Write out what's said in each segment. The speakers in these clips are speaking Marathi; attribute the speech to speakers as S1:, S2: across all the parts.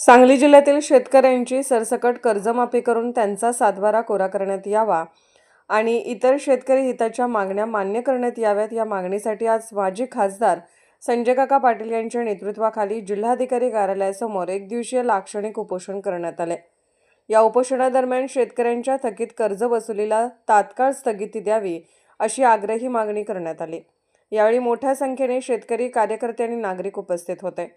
S1: सांगली जिल्ह्यातील शेतकऱ्यांची सरसकट कर्जमाफी करून त्यांचा सातबारा कोरा करण्यात यावा आणि इतर शेतकरी हिताच्या मागण्या मान्य करण्यात याव्यात या मागणीसाठी आज माजी खासदार संजय काका पाटील यांच्या नेतृत्वाखाली जिल्हाधिकारी कार्यालयासमोर एक दिवसीय लाक्षणिक उपोषण करण्यात आले. या उपोषणादरम्यान शेतकऱ्यांच्या थकीत कर्ज वसुलीला तात्काळ स्थगिती द्यावी अशी आग्रही मागणी करण्यात आली. यावेळी मोठ्या संख्येने शेतकरी कार्यकर्ते आणि नागरिक उपस्थित होते.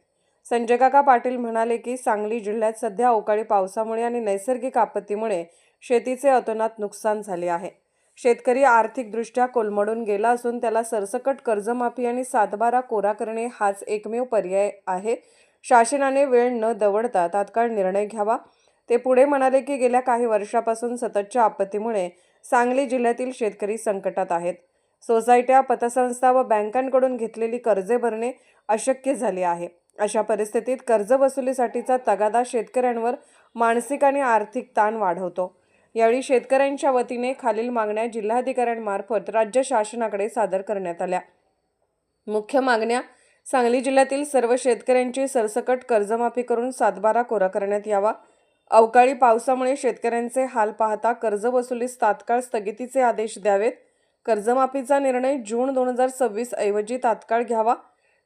S1: संजय काका पाटील म्हणाले की सांगली जिल्ह्यात सध्या अवकाळी पावसामुळे आणि नैसर्गिक आपत्तीमुळे शेतीचे अतोनात नुकसान झाले आहे. शेतकरी आर्थिकदृष्ट्या कोलमडून गेला असून त्याला सरसकट कर्जमाफी आणि सातबारा कोरा करणे हाच एकमेव पर्याय आहे. शासनाने वेळ न दवडता तात्काळ निर्णय घ्यावा. ते पुढे म्हणाले की गेल्या काही वर्षापासून सततच्या आपत्तीमुळे सांगली जिल्ह्यातील शेतकरी संकटात आहेत. सोसायट्या पतसंस्था व बँकांकडून घेतलेली कर्जे भरणे अशक्य झाले आहे. अशा परिस्थितीत कर्ज वसुलीसाठीचा तगादा शेतकऱ्यांवर मानसिक आणि आर्थिक ताण वाढवतो. यावेळी शेतकऱ्यांच्या वतीने खालील मागण्या जिल्हाधिकाऱ्यांमार्फत राज्य शासनाकडे सादर करण्यात आल्या. मुख्य मागण्या सांगली जिल्ह्यातील सर्व शेतकऱ्यांची सरसकट कर्जमाफी करून सातबारा कोरा करण्यात यावा. अवकाळी पावसामुळे शेतकऱ्यांचे हाल पाहता कर्ज वसुलीस तात्काळ स्थगितीचे आदेश द्यावेत. कर्जमाफीचा निर्णय जून दोन हजार सव्वीस ऐवजी तात्काळ घ्यावा.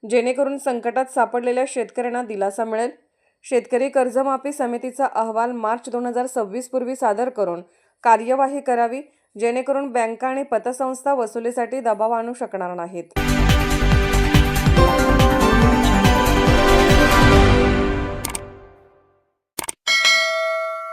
S1: जेणेकरून संकटात सापडलेल्या शेतकऱ्यांना दिलासा मिळेल. शेतकरी कर्जमाफी समितीचा अहवाल मार्च दोन हजार सव्वीस पूर्वी सादर करून कार्यवाही करावी जेणेकरून बँका आणि पतसंस्था वसुलीसाठी दबाव आणू शकणार नाहीत.